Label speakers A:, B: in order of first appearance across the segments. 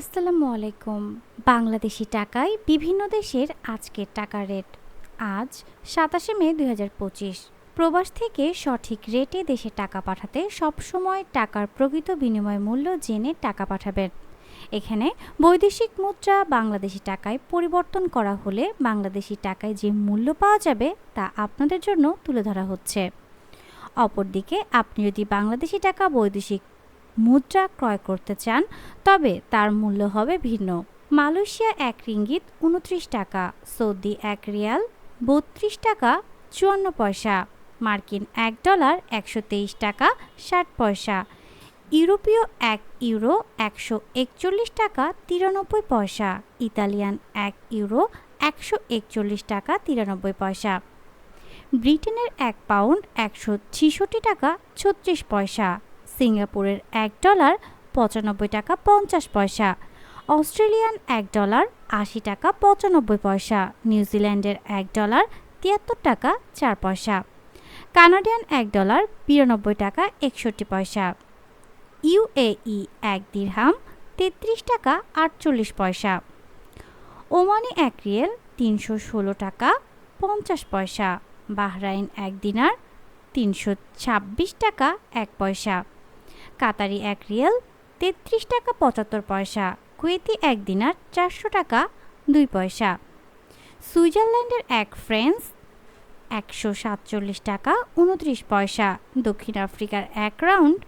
A: আসসালামু আলাইকুম। বাংলাদেশি টাকায় বিভিন্ন দেশের আজকের টাকা রেট। আজ সাতাশে মে দু হাজার পঁচিশ। প্রবাস থেকে সঠিক রেটে দেশে টাকা পাঠাতে সবসময় টাকার প্রকৃত বিনিময় মূল্য জেনে টাকা পাঠাবেন। এখানে বৈদেশিক মুদ্রা বাংলাদেশি টাকায় পরিবর্তন করা হলে বাংলাদেশি টাকায় যে মূল্য পাওয়া যাবে তা আপনাদের জন্য তুলে ধরা হচ্ছে। অপরদিকে আপনি যদি বাংলাদেশি টাকা বৈদেশিক মুদ্রা ক্রয় করতে চান, তবে তার মূল্য হবে ভিন্ন। মালয়েশিয়া এক রিঙ্গিত উনত্রিশ টাকা, সৌদি এক রিয়াল বত্রিশ টাকা, চুয়ান্ন পয়সা, মার্কিন এক ডলার একশো তেইশ টাকা, ষাট পয়সা, ইউরোপীয় এক ইউরো একশো একচল্লিশ টাকা, তিরানব্বই পয়সা, ইতালিয়ান এক ইউরো একশো একচল্লিশ টাকা, তিরানব্বই পয়সা, ব্রিটেনের এক পাউন্ড একশো ছিষট্টি টাকা, ছত্রিশ পয়সা সিঙ্গাপুরের এক ডলার পঁচানব্বই টাকা পঞ্চাশ পয়সা, অস্ট্রেলিয়ান এক ডলার আশি টাকা পঁচানব্বই পয়সা নিউজিল্যান্ডের এক ডলার তিয়াত্তর টাকা চার পয়সা, কানাডিয়ান এক ডলার বিরানব্বই টাকা একষট্টি পয়সা ইউএই এক দিরহাম তেত্রিশ টাকা আটচল্লিশ পয়সা, ওমানি এক রিয়েল তিনশো ষোলো টাকা পঞ্চাশ পয়সা, বাহরাইন এক দিনার তিনশো ছাব্বিশ টাকা এক পয়সা। কাতারি এক রিয়েল, তেত্রিশ টাকা পঁচাত্তর পয়সা, কুয়েতি এক দিনার চারশো টাকা দুই পয়সা। সুইজারল্যান্ডের এক ফ্রেন্স, একশো সাতচল্লিশ টাকা উনত্রিশ পয়সা। দক্ষিণ আফ্রিকার এক রাউন্ড,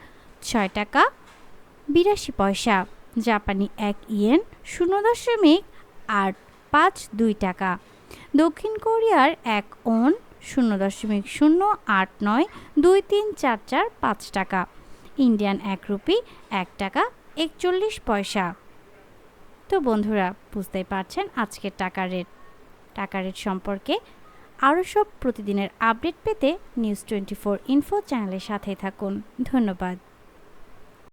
A: ছয় টাকা বিরাশি পয়সা। জাপানি এক ইয়েন, শূন্য দশমিক আট পাঁচ দুই টাকা। দক্ষিণ কোরিয়ার এক ওন, শূন্য দশমিক শূন্য আট নয় দুই তিন চার চার পাঁচ টাকা। ইন্ডিয়ান এক রুপি, এক টাকা একচল্লিশ পয়সা। তো বন্ধুরা, বুঝতেই পারছেন আজকের টাকার রেট। টাকার রেট সম্পর্কে আরও সব প্রতিদিনের আপডেট পেতে নিউজ টোয়েন্টি ফোর ইনফো চ্যানেলের সাথে থাকুন। ধন্যবাদ।